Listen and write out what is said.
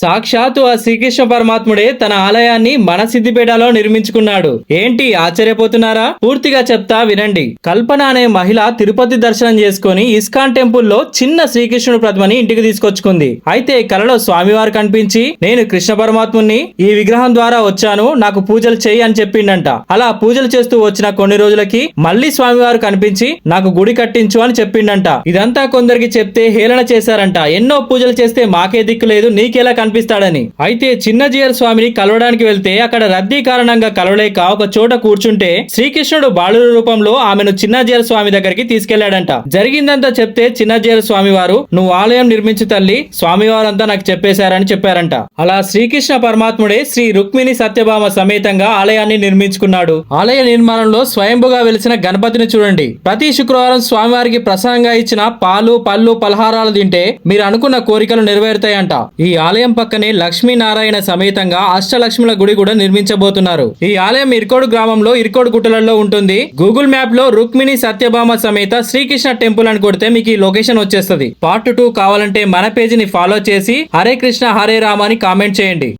సాక్షాత్తు ఆ శ్రీకృష్ణ పరమాత్ముడే తన ఆలయాన్ని మన సిద్దిపేటలో నిర్మించుకున్నాడు. ఏంటి? ఆశ్చర్యపోతున్నారా? పూర్తిగా చెప్తా వినండి. కల్పన అనే మహిళ తిరుపతి దర్శనం చేసుకుని ఇస్కాన్ టెంపుల్లో చిన్న శ్రీకృష్ణుడు ప్రతిమని ఇంటికి తీసుకొచ్చుకుంది. అయితే కలలో స్వామివారు కనిపించి నేను కృష్ణ పరమాత్ముని ఈ విగ్రహం ద్వారా వచ్చాను నాకు పూజలు చేయి అని చెప్పిండంట. అలా పూజలు చేస్తూ వచ్చిన కొన్ని రోజులకి మళ్ళీ స్వామివారు కనిపించి నాకు గుడి కట్టించు అని చెప్పిండంట. ఇదంతా కొందరికి చెప్తే హేళన చేశారంట. ఎన్నో పూజలు చేస్తే మాకే దిక్కు లేదు నీకెలా కనిపిస్తాడని. అయితే చిన్నజీయర్ స్వామిని కలవడానికి వెళ్తే అక్కడ రద్దీ కారణంగా కలవలేక ఒక చోట కూర్చుంటే శ్రీకృష్ణుడు బాలుడు రూపంలో ఆమెను చిన్నజీయర్ స్వామి దగ్గరికి తీసుకెళ్ళాడంట. జరిగిందంతా చెప్తే చిన్నజీయర్ స్వామి వారు నువ్వు ఆలయం నిర్మించు తల్లి స్వామివారంతా నాకు చెప్పేశారని చెప్పారంట. అలా శ్రీకృష్ణ పరమాత్ముడే శ్రీ రుక్మిణి సత్యభామ సమేతంగా ఆలయాన్ని నిర్మించుకున్నాడు. ఆలయ నిర్మాణంలో స్వయంభుగా వెలిసిన గణపతిని చూడండి. ప్రతి శుక్రవారం స్వామివారికి ప్రసాదంగా ఇచ్చిన పాలు పళ్ళు పలహారాలు తింటే మీరు అనుకున్న కోరికలు నెరవేరుతాయంట. ఈ ఆలయం పక్కనే లక్ష్మీనారాయణ సమేతంగా అష్టలక్ష్ముల గుడి కూడా నిర్మించబోతున్నారు. ఈ ఆలయం ఇర్కోడు గ్రామంలో ఇర్కోడు గుట్టలలో ఉంటుంది. గూగుల్ మ్యాప్లో రుక్మిణి సత్యభామ సమేత శ్రీకృష్ణ టెంపుల్ అని కొడితే మీకు ఈ లొకేషన్ వచ్చేస్తుంది. పార్ట్ టూ కావాలంటే మన పేజీని ఫాలో చేసి హరే కృష్ణ హరే రామ అని కామెంట్ చేయండి.